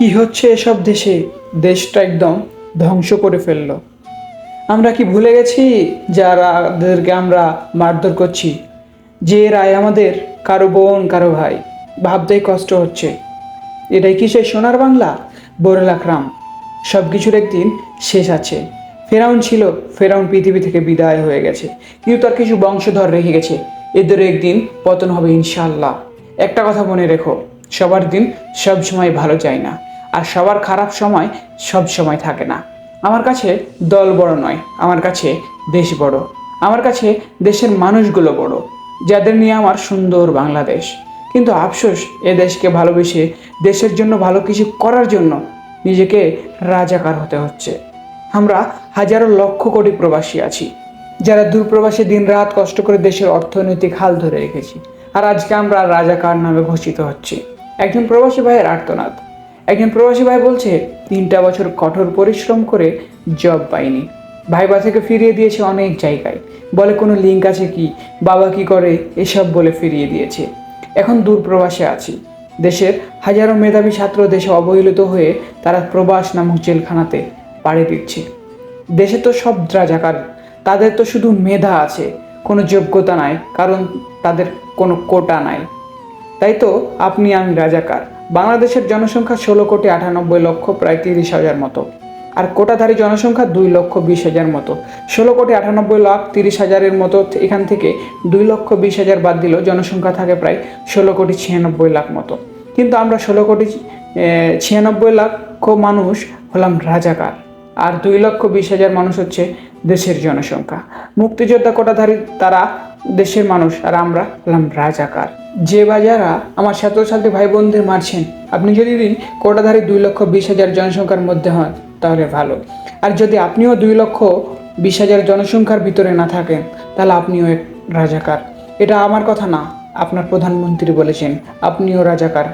কি হচ্ছে এসব দেশে? দেশটা একদম ধ্বংস করে ফেলল। আমরা কি ভুলে গেছি যারাদেরকে আমরা মারধর করছি? যে রায় আমাদের, কারও বোন, কারও ভাই, ভাবতেই কষ্ট হচ্ছে। এটাই কি সেই সোনার বাংলা? বলে রাখলাম সব কিছুর একদিন শেষ আছে। ফেরাউন ছিল, ফেরাউন পৃথিবী থেকে বিদায় হয়ে গেছে। কিন্তু তার কিছু বংশধর রেখে গেছে। এদের একদিন পতন হবে ইনশাল্লাহ একটা কথা মনে রেখো, সবার দিন সবসময় ভালো যায় না। আর সবার খারাপ সময় সব সময় থাকে না। আমার কাছে দল বড় নয়, আমার কাছে দেশ বড়। আমার কাছে দেশের মানুষগুলো বড়, যাদের নিয়ে আমার সুন্দর বাংলাদেশ। কিন্তু আফসোস, এ দেশকে ভালোবেসে দেশের জন্য ভালো কিছু করার জন্য নিজেকে রাজাকার হতে হচ্ছে। আমরা হাজারো লক্ষ কোটি প্রবাসী আছি, যারা দূরপ্রবাসে দিন রাত কষ্ট করে দেশের অর্থনৈতিক হাল ধরে রেখেছি। আর আজকে আমরা রাজাকার নামে ঘোষিত হচ্ছি। একজন প্রবাসী ভাইয়ের আর্তনাদ। একজন প্রবাসী ভাই বলছে, তিনটা বছর কঠোর পরিশ্রম করে জব পাইনি। ভাইবা থেকে ফিরিয়ে দিয়েছে অনেক জায়গায়। বলে কোনো লিঙ্ক আছে কি? বাবা কি করে? এসব বলে ফিরিয়ে দিয়েছে। এখন দূর প্রবাসে আছি। দেশের হাজারো মেধাবী ছাত্র দেশে অবহেলিত হয়ে তারা প্রবাস নামক জেলখানাতে পাড়ি দিচ্ছে। দেশে তো সব রাজাকার। তাদের তো শুধু মেধা আছে, কোনো যোগ্যতা নাই, কারণ তাদের কোনো কোটা নাই। তাই তো, আপনি আমি রাজাকার। বাংলাদেশের জনসংখ্যা ষোলো কোটি আটানব্বই লক্ষ, প্রায় তিরিশ হাজার মতো। আর কোটাধারী জনসংখ্যা দুই লক্ষ বিশ হাজার মতো। ষোলো কোটি আটানব্বই লাখ, তিরিশ হাজারের মতো এখান থেকে দুই লক্ষ বিশ হাজার বাদ দিলেও জনসংখ্যা থাকে প্রায় ষোলো কোটি ছিয়ানব্বই লাখ মতো। কিন্তু আমরা ষোলো কোটি ছিয়ানব্বই লক্ষ মানুষ হলাম রাজাকার। আর দুই লক্ষ বিশ হাজার মানুষ হচ্ছে দেশের জনসংখ্যা। মুক্তিযোদ্ধা কোটাধারী তারা দেশের মানুষ আর আমরা হলাম রাজাকার। যে বা যারা আমার ছাত্রছাত্রী ভাই বোনদের মারছেন, আপনি যদি কোটাধারী দুই লক্ষ বিশ হাজার জনসংখ্যার মধ্যে হন, তাহলে ভালো। আর যদি আপনিও দুই লক্ষ বিশ হাজার জনসংখ্যার ভিতরে না থাকেন, তাহলে আপনিও এক রাজাকার। এটা আমার কথা না, আপনার প্রধানমন্ত্রী বলেছেন, আপনিও রাজাকার।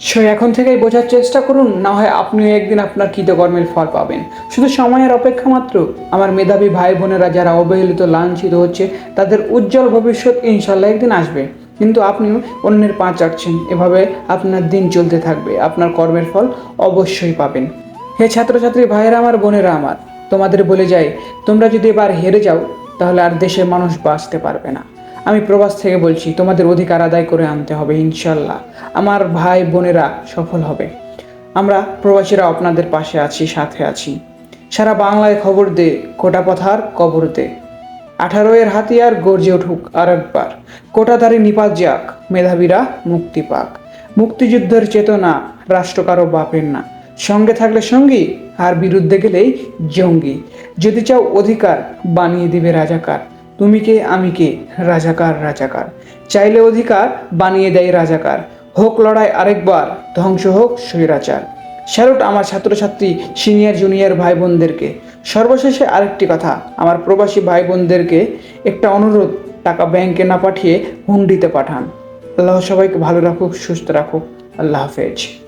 সো এখন থেকেই বোঝার চেষ্টা করুন, না হয় আপনিও একদিন আপনার কৃতকর্মের ফল পাবেন। শুধু সময়ের অপেক্ষা মাত্র, আমার মেধাবী ভাই বোনেরা যারা অবহেলিত, লাঞ্ছিত হচ্ছে, তাদের উজ্জ্বল ভবিষ্যৎ ইনশাল্লাহ একদিন আসবে। কিন্তু আপনিও অন্যের পা চাটছেন। এভাবে আপনার দিন চলতে থাকবে। আপনার কর্মের ফল অবশ্যই পাবেন। হে ছাত্রছাত্রী ভাইয়েরা আমার, বোনেরা আমার, তোমাদের বলে যাই, তোমরা যদি এবার হেরে যাও, তাহলে আর দেশের মানুষ বাঁচতে পারবে না। আমি প্রবাস থেকে বলছি, তোমাদের অধিকার আদায় করে আনতে হবে ইনশাল্লাহ আমার ভাই, বোনেরা সফল হবে। আমরা প্রবাসীরা আপনাদের পাশে আছি, সাথে আছি। সারা বাংলায় খবর দে, কোটা পথার কবর দে। আঠারো এর হাতিয়ার গর্জে উঠুক আর একবার কোটাধারী নিপাত যাক, মেধাবীরা মুক্তি পাক। মুক্তিযুদ্ধের চেতনা রাষ্ট্র কারও বাপের না। সঙ্গে থাকলে সঙ্গী, আর বিরুদ্ধে গেলেই জঙ্গি। যদি চাও অধিকার, বানিয়ে দিবে রাজাকার। তুমি কে, আমি কে, রাজাকার রাজাকার। চাইলে অধিকার, বানিয়ে দেয় রাজাকার। হোক লড়াই আরেকবার, ধ্বংস হোক স্বৈরাচার। স্যালুট আমার ছাত্রছাত্রী, সিনিয়র, জুনিয়র ভাই বোনদেরকে সর্বশেষে আরেকটি কথা, আমার প্রবাসী ভাই বোনদেরকে একটা অনুরোধ, টাকা ব্যাংকে না পাঠিয়ে হুন্ডিতে পাঠান। আল্লাহ সবাইকে ভালো রাখুক, সুস্থ রাখুক। আল্লাহ হাফেজ।